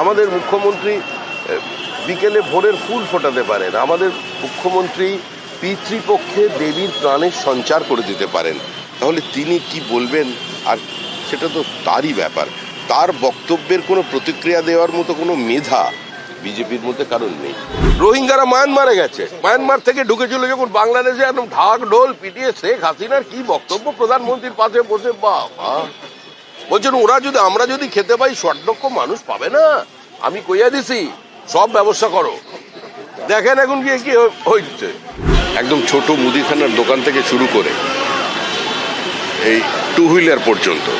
আমাদের মুখ্যমন্ত্রী বিকেলে ভোরের ফুল ফোটাতে পারেন। আমাদের মুখ্যমন্ত্রী পিতৃপক্ষে দেবীর প্রাণের সঞ্চার করে দিতে পারেন। তাহলে তিনি কি বলবেন? আর সেটা তো তারই ব্যাপার। তার বক্তব্যের কোনো প্রতিক্রিয়া দেওয়ার মতো কোনো মেধা বিজেপির মধ্যে কারণ নেই। রোহিঙ্গারা মায়ানমারে গেছে। মায়ানমার থেকে ঢুকেছিল যখন বাংলাদেশে একদম ঢাক ঢোল পিটিয়ে শেখ হাসিনার কি বক্তব্য প্রধানমন্ত্রীর পাশে বসে? বাবা বলছেন, ওরা যদি, আমরা যদি খেতে পাই ষাট লক্ষ মানুষ পাবে না। আমি কইয়া দিছি, সব ব্যবস্থা করো। দেখেন এখন কি হ- হচ্ছে একদম ছোট মুদিখানার দোকান থেকে শুরু করে এই টু হুইলার পর্যন্ত।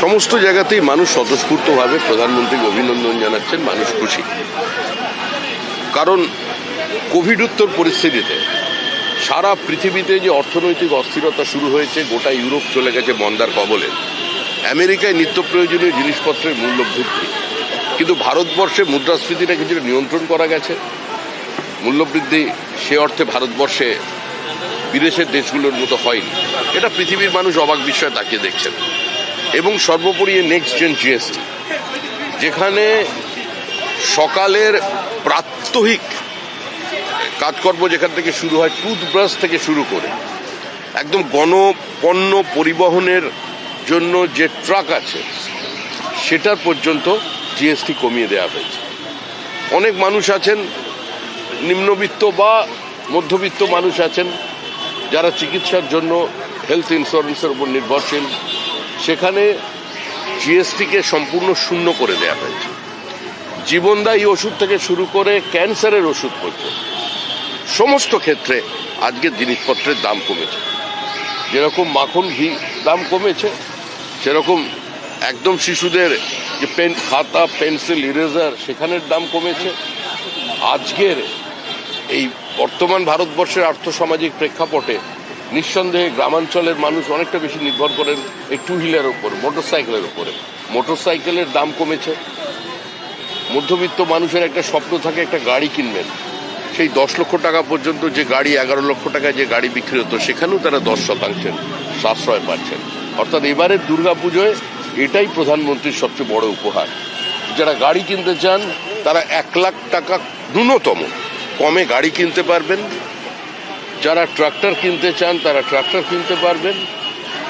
সমস্ত জায়গাতেই মানুষ স্বতঃস্ফূর্তভাবে প্রধানমন্ত্রীকে অভিনন্দন জানাচ্ছেন, মানুষ খুশি। কারণ কোভিড উত্তর পরিস্থিতিতে সারা পৃথিবীতে যে অর্থনৈতিক অস্থিরতা শুরু হয়েছে, গোটা ইউরোপ চলে গেছে মন্দার কবলে। আমেরিকায় নিত্য প্রয়োজনীয় জিনিসপত্রের মূল্য বৃদ্ধি কিন্তু ভারতবর্ষে মুদ্রাস্ফীতিটা কিছুটা নিয়ন্ত্রণ করা গেছে। মূল্যবৃদ্ধি সে অর্থে ভারতবর্ষে বিদেশের দেশগুলোর মতো হয়নি। এটা পৃথিবীর মানুষ অবাক বিষয়ে তাকিয়ে দেখছেন। এবং সর্বোপরি নেক্সট জেন জিএসটি যেখানে সকালের প্রাত্যহিক কাজকর্ম যেখান থেকে শুরু হয় টুথব্রাশ থেকে শুরু করে, একদম গণপণ্য পরিবহনের জন্য যে ট্রাক আছে, সেটার পর্যন্ত জিএসটি কমিয়ে দেওয়া হয়েছে। অনেক মানুষ আছেন, নিম্নবিত্ত বা মধ্যবিত্ত মানুষ আছেন, যারা চিকিৎসার জন্য হেলথ ইন্স্যুরেন্সের উপর নির্ভরশীল। সেখানে জিএসটিকে সম্পূর্ণ শূন্য করে দেওয়া হয়েছে। জীবনদায়ী ওষুধ থেকে শুরু করে ক্যান্সারের ওষুধ পর্যন্ত। সমস্ত ক্ষেত্রে আজকের জিনিসপত্রের দাম কমেছে। যেরকম মাখন ঘি দাম কমেছে সেরকম একদম শিশুদের যে পেন, খাতা, পেন্সিল, ইরেজার, সেখানের দাম কমেছে। আজকের এই বর্তমান ভারতবর্ষের আর্থসামাজিক প্রেক্ষাপটে নিঃসন্দেহে গ্রামাঞ্চলের মানুষ অনেকটা বেশি নির্ভর করেন এই টু হুইলার উপর মোটর সাইকেলের উপরে। মোটর সাইকেলের দাম কমেছে। মধ্যবিত্ত মানুষের একটা স্বপ্ন থাকে একটা গাড়ি কিনবেন। সেই দশ লক্ষ টাকা পর্যন্ত যে গাড়ি, এগারো লক্ষ টাকায় যে গাড়ি বিক্রি হতো, সেখানেও তারা দশ শতাংশের সাশ্রয় পাচ্ছেন। অর্থাৎ এবারের দুর্গাপুজোয় এটাই প্রধানমন্ত্রীর সবচেয়ে বড় উপহার। যারা গাড়ি কিনতে চান, তারা এক লাখ টাকা ন্যূনতম কমে গাড়ি কিনতে পারবেন। যারা ট্রাক্টর কিনতে চান, তারা ট্রাক্টর কিনতে পারবেন।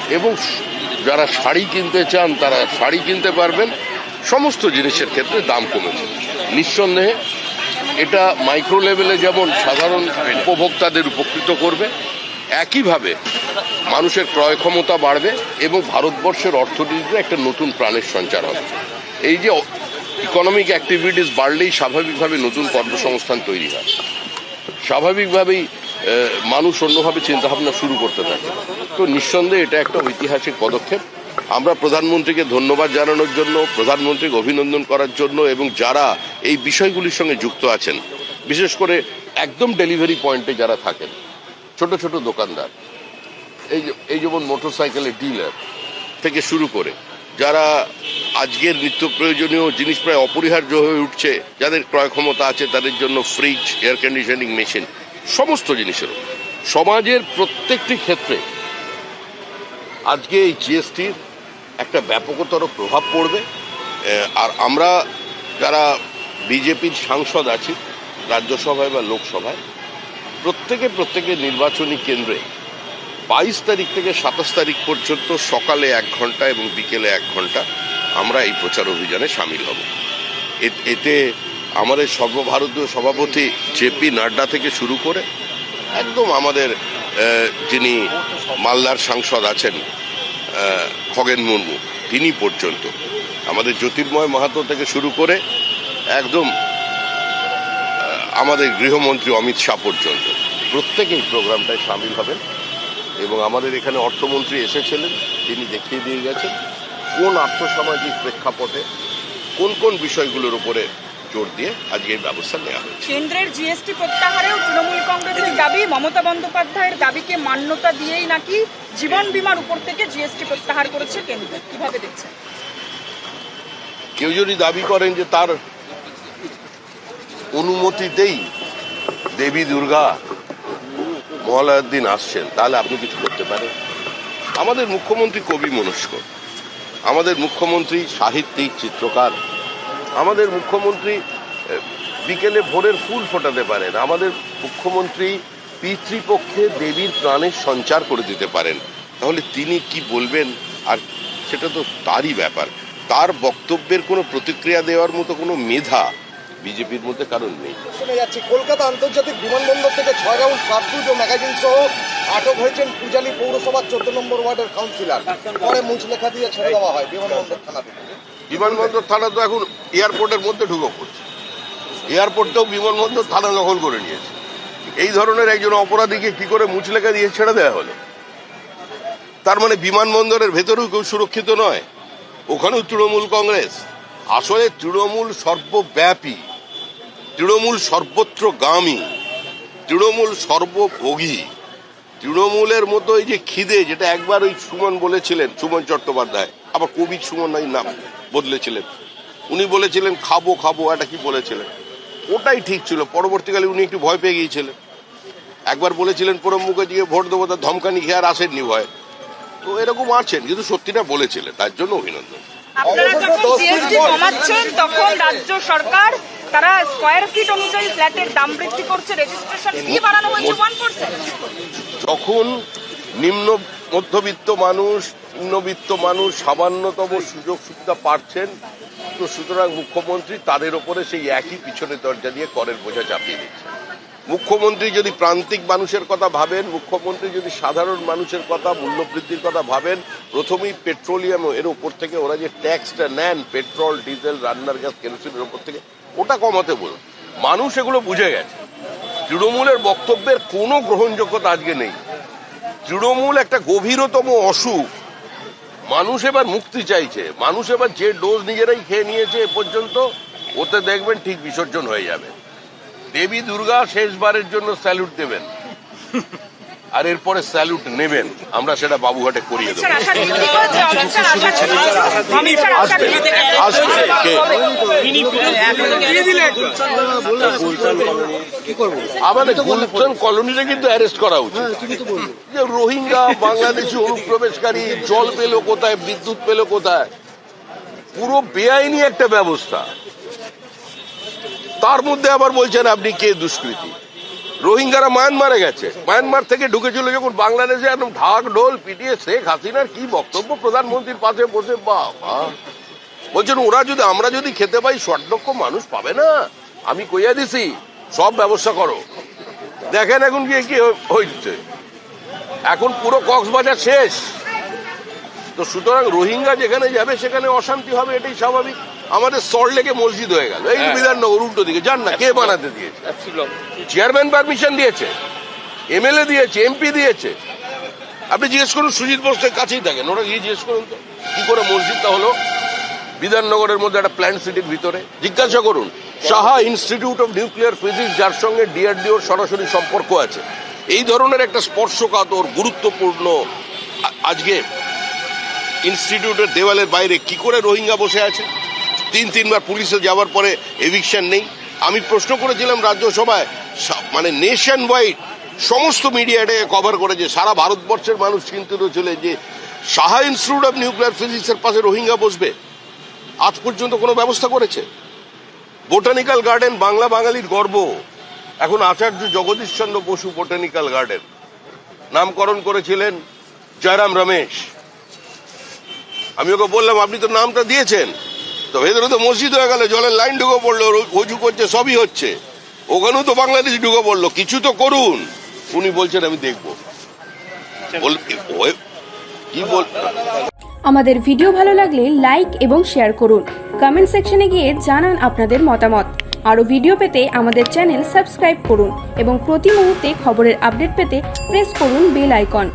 এবং যারা শাড়ি কিনতে চান, তারা শাড়ি কিনতে পারবেন। সমস্ত জিনিসের ক্ষেত্রে দাম কমেছে। নিঃসন্দেহে এটা মাইক্রো লেভেলে যেমন সাধারণ উপভোক্তাদের উপকৃত করবে, একইভাবে মানুষের ক্রয় ক্ষমতা বাড়বে এবং ভারতবর্ষের অর্থনীতিতে একটা নতুন প্রাণের সঞ্চার হবে। এই যে ইকোনমিক অ্যাক্টিভিটিস বাড়লেই স্বাভাবিকভাবে নতুন কর্মসংস্থান তৈরি হয়। স্বাভাবিকভাবেই মানুষ অন্যভাবে চিন্তাভাবনা শুরু করতে থাকে। তো নিঃসন্দেহে এটা একটা ঐতিহাসিক পদক্ষেপ। আমরা প্রধানমন্ত্রীকে ধন্যবাদ জানানোর জন্য, প্রধানমন্ত্রীকে অভিনন্দন করার জন্য এবং যারা এই বিষয়গুলির সঙ্গে যুক্ত আছেন, বিশেষ করে একদম ডেলিভারি পয়েন্টে যারা থাকেন, ছোট ছোট দোকানদার এই এই যেমন মোটরসাইকেলের ডিলার থেকে শুরু করে, যারা আজকের নিত্য প্রয়োজনীয় জিনিস প্রায় অপরিহার্য হয়ে উঠছে, যাদের ক্রয় ক্ষমতা আছে তাদের জন্য ফ্রিজ এয়ার কন্ডিশনিং মেশিন সমস্ত জিনিসের সমাজের প্রত্যেকটি ক্ষেত্রে আজকে এই জিএসটির একটা ব্যাপকতর প্রভাব পড়বে। আর আমরা যারা বিজেপির সাংসদ আছি, রাজ্যসভায় বা লোকসভায়, প্রত্যেকে প্রত্যেকের নির্বাচনী কেন্দ্রে বাইশ তারিখ থেকে সাতাশ তারিখ পর্যন্ত সকালে এক ঘণ্টা এবং বিকেলে এক ঘণ্টা আমরা এই প্রচার অভিযানে সামিল হব। এতে আমাদের সর্বভারতীয় সভাপতি জেপি নাড্ডা থেকে শুরু করে একদম আমাদের যিনি মালদার সাংসদ আছেন খগেন মুর্মু, তিনি পর্যন্ত। আমাদের জ্যোতির্ময় মাহাতো থেকে শুরু করে একদম আমাদের গৃহমন্ত্রী অমিত শাহ পর্যন্ত। প্রত্যেকেই প্রোগ্রামটায় সামিল হবেন। এবং আমাদের এখানে অর্থমন্ত্রী এসেছিলেন তিনি দেখিয়ে দিয়ে গেছেন কোন আর্থসামাজিক প্রেক্ষাপটে কোন কোন বিষয়গুলোর উপরে জোর দিয়ে আজকে এই ব্যবস্থা নেওয়া হয়েছে। কেন্দ্রের জিএসটি প্রত্যাহারেও তৃণমূল কংগ্রেসের দাবি মমতা বন্দ্যোপাধ্যায়ের দাবিকে মান্যতা দিয়েই নাকি জীবন বীমার উপর থেকে জিএসটি প্রত্যাহার করেছে কেন্দ্র? কীভাবে দেখছেন? কেউ যদি দাবি করেন যে তার অনুমতিতেই দেবী দুর্গা মহালয়ার দিন আসছেন, তাহলে আপনি কিছু করতে পারেন। আমাদের মুখ্যমন্ত্রী কবি মনস্ক, আমাদের মুখ্যমন্ত্রী সাহিত্যিক, চিত্রকার, আমাদের মুখ্যমন্ত্রী বিকেলে ভোরের ফুল ফোটাতে পারেন, আমাদের মুখ্যমন্ত্রী পিতৃপক্ষে দেবীর প্রাণের সঞ্চার করে দিতে পারেন। তাহলে তিনি কি বলবেন? আর সেটা তো তারই ব্যাপার। তার বক্তব্যের কোনো প্রতিক্রিয়া দেওয়ার মতো কোনো মেধা বিজেপির মধ্যে কারণ নেই। শুনে যাচ্ছি কলকাতা আন্তর্জাতিক বিমানবন্দর থেকে ছয় রাউন্ড কার্তুজ ও ম্যাগাজিন সহ আটক হয়েছেন পূজালী পৌরসভার চোদ্দ নম্বর ওয়ার্ডের কাউন্সিলর। পরে মুচলেখা দিয়ে ছেড়ে দেওয়া হয় বিমানবন্দর থানা থেকে। বিমানবন্দর থানা তো এখন এয়ারপোর্টের মধ্যে ঢুকে পড়ছে। এয়ারপোর্টটাও বিমানবন্দর থানা দখল করে নিয়েছে। এই ধরনের একজন অপরাধীকে কি করে মুচলেখা দিয়ে ছেড়ে দেওয়া হলো? তার মানে বিমানবন্দরের ভেতরেও কেউ সুরক্ষিত নয়? ওখানেও তৃণমূল কংগ্রেস। আসলে তৃণমূল সর্বব্যাপী। তৃণমূল সর্বত্রগামী তৃণমূল সর্বভোগী তৃণমূলের মতো এই যে খিদে যেটা একবার ওই সুমন বলেছিলেন সুমন চট্টোপাধ্যায় আবার কবি সুমন নাই নাম বদলেছিলেন। উনি বলেছিলেন খাব খাব এটা কি বলেছিলেন? ওটাই ঠিক ছিল পরবর্তীকালে উনি একটু ভয় পেয়ে গিয়েছিলেন। একবার বলেছিলেন প্রণব মুখার্জিকে ভোট দেবো তার ধমকানি খেয়ে আর আসেননি ভয়? তো এরকম আছেন কিন্তু সত্যিটা বলেছিলেন তার জন্য অভিনন্দন। আপনারা যখন জিএসটি কমাচ্ছেন তখন রাজ্য সরকার তারা স্কোয়ার ফিট অনুযায়ী ফ্ল্যাটের দাম বৃদ্ধি করছে রেজিস্ট্রেশন ফি বাড়ানো হয়েছে ওয়ান পার্সেন্ট যখন নিম্ন মধ্যবিত্ত মানুষ, নিম্নবিত্ত মানুষ সামান্যতম সুযোগ সুবিধা পাচ্ছেন, তো সুতরাং মুখ্যমন্ত্রী তাদের ওপরে সেই একই পিছনে দরজা দিয়ে করের বোঝা চাপিয়ে দিচ্ছে। মুখ্যমন্ত্রী যদি প্রান্তিক মানুষের কথা ভাবেন, মুখ্যমন্ত্রী যদি সাধারণ মানুষের কথা, মূল্যবৃদ্ধির কথা ভাবেন, প্রথমেই পেট্রোলিয়াম এর উপর থেকে ওরা যে ট্যাক্সটা নেন, পেট্রোল, ডিজেল, রান্নার গ্যাস, কেরোসিনের উপর থেকে ওটা কমাতে বলুন। মানুষ এগুলো বুঝে গেছে। তৃণমূলের বক্তব্যের কোনো গ্রহণযোগ্যতা আজকে নেই। তৃণমূল একটা গভীরতম অসুখ। মানুষ এবার মুক্তি চাইছে। মানুষ এবার যে ডোজ নিজেরাই খেয়ে নিয়েছে এ পর্যন্ত, ওতে দেখবেন ঠিক বিসর্জন হয়ে যাবে। দেবী দুর্গা শেষবারের জন্য স্যালুট দেবেন। আর এরপরে স্যালুট নেবেন। আমরা সেটা বাবুঘাটে করিয়ে দেবো। আমাদের গুলশান কলোনিতে কিন্তু অ্যারেস্ট করা উচিত। যে রোহিঙ্গা বাংলাদেশি অনুপ্রবেশকারী জল পেল কোথায় বিদ্যুৎ পেল কোথায়? পুরো বেআইনি একটা ব্যবস্থা। তার মধ্যে আবার বলছেন আপনি কে দুষ্কৃতী? রোহিঙ্গারা মায়ানমারে গেছে। মায়ানমার থেকে ঢুকেছিল যখন বাংলাদেশে একদম ঢাক ঢোল পিটিয়ে শেখ হাসিনার কি বক্তব্য? প্রধানমন্ত্রীর পাশে বসে, বাবা। বলছেন, ওরা যদি, আমরা যদি খেতে পাই ষাট লক্ষ মানুষ পাবে না। আমি কইয়া দিছি, সব ব্যবস্থা করো। দেখেন এখন গিয়ে কি হচ্ছে এখন পুরো কক্সবাজার শেষ। তো সুতরাং রোহিঙ্গা যেখানে যাবে, সেখানে অশান্তি হবে, এটাই স্বাভাবিক। আমাদের সল্ট লেকে মসজিদ হয়ে গেল। এই বিধাননগর উল্টো দিকে। যান না কে বানাতে দিয়েছে? চেয়ারম্যান পারমিশন দিয়েছে এমএলএ দিয়েছে এমপি দিয়েছে। আপনি জিজ্ঞেস করুন সুজিত বোসের কাছেই থাকেন। ওরা গিয়ে জিজ্ঞেস করুন তো কি করে মসজিদটা হলো? বিধাননগরের মধ্যে একটা প্ল্যান্ট সিটির ভিতরে। জিজ্ঞাসা করুন Saha institute of nuclear physics যার সঙ্গে ডিআরডিওর সরাসরি সম্পর্ক আছে। এই ধরনের একটা স্পর্শকাতর গুরুত্বপূর্ণ আজকে ইনস্টিটিউটের দেওয়ালের বাইরে কি করে রোহিঙ্গা বসে আছে? তিন, তিনবার পুলিশে যাওয়ার পরে এভিকশন নেই। আমি প্রশ্ন করেছিলাম রাজ্যসভায় মানে নেশন ওয়াইড সমস্ত মিডিয়া এটাকে কভার করেছে সারা ভারতবর্ষের মানুষ চিন্তিত ছিলেন যে সাহা ইনস্টিটিউট অফ নিউক্লিয়ার ফিজিক্সের পাশে রোহিঙ্গা বসবে। আজ পর্যন্ত কোনো ব্যবস্থা করেছে? বোটানিক্যাল গার্ডেন বাংলা বাঙালির গর্ব। এখন আচার্য জগদীশ চন্দ্র বসু বোটানিক্যাল গার্ডেন নামকরণ করেছিলেন জয়রাম রমেশ। আমি ওকে বললাম, আপনি তো নামটা দিয়েছেন। ভেতরে তো মসজিদ হয়ে গেল, জলের লাইন ঢুকে পড়ল অজু করছে, সবই হচ্ছে। ওখানেও তো বাংলাদেশ ঢুকে পড়ল, কিছু তো করুন। উনি বলছেন, আমি দেখব। আমাদের ভিডিও ভালো লাগলে লাইক এবং শেয়ার করুন। কমেন্ট সেকশনে গিয়ে জানান আপনাদের মতামত। আরও ভিডিও পেতে আমাদের চ্যানেল সাবস্ক্রাইব করুন এবং প্রতি মুহূর্তে খবরের আপডেট পেতে প্রেস করুন বেল আইকন